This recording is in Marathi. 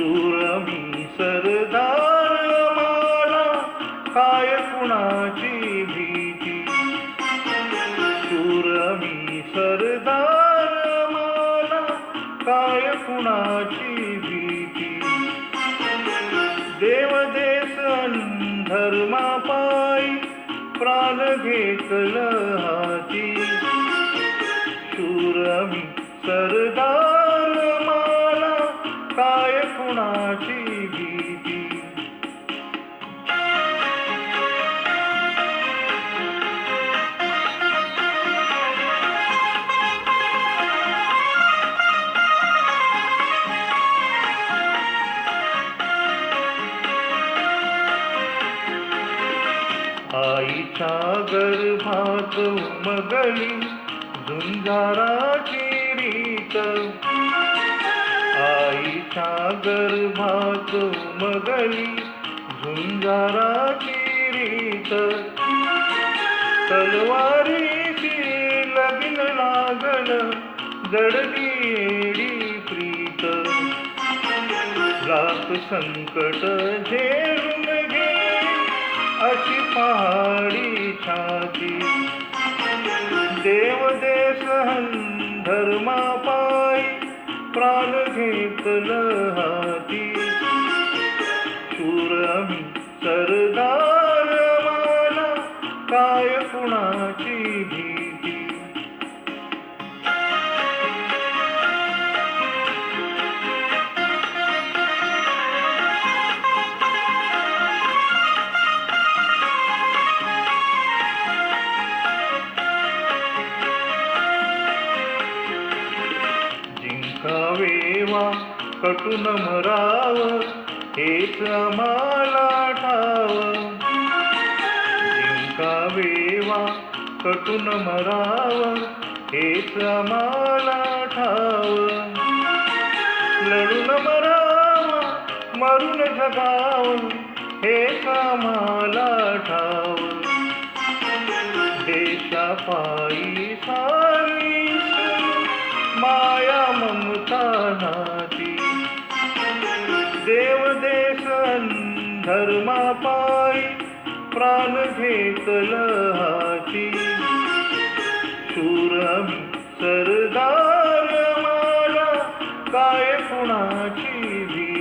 शूर मी सरदार मला काय कुणाची भीती? शूर मी सरदार मला काय कुणाची भीती? देवदेस धर्मापायी प्राण घेतल हाती. शूर मी सरदार आईच्या गर्भात उमगली झुंजाराची रीत. आईच्या गर्भात उमगली झुंजाराची रीत. तलवारीची लगीन लागल जडली प्रीत. लाख संकट झेरू देवाची पहाडी छाती. देव देश धर्मा पायी प्राण घेतलं हाती. शूर सरदार माना काय कुणाची भीती? जिंकावेवा कटून मराव हेच आम्हाला ठाव जिंकावेवा कटून मराव हेच आम्हाला ठाव लढून मराव मरून जगाव हेच आम्हाला ठाव देशा पायी सारी माया ममता नाती धर्मा धर्मापायी प्राण घेतलहाती सुरम सरदार माला काय कुणाची भी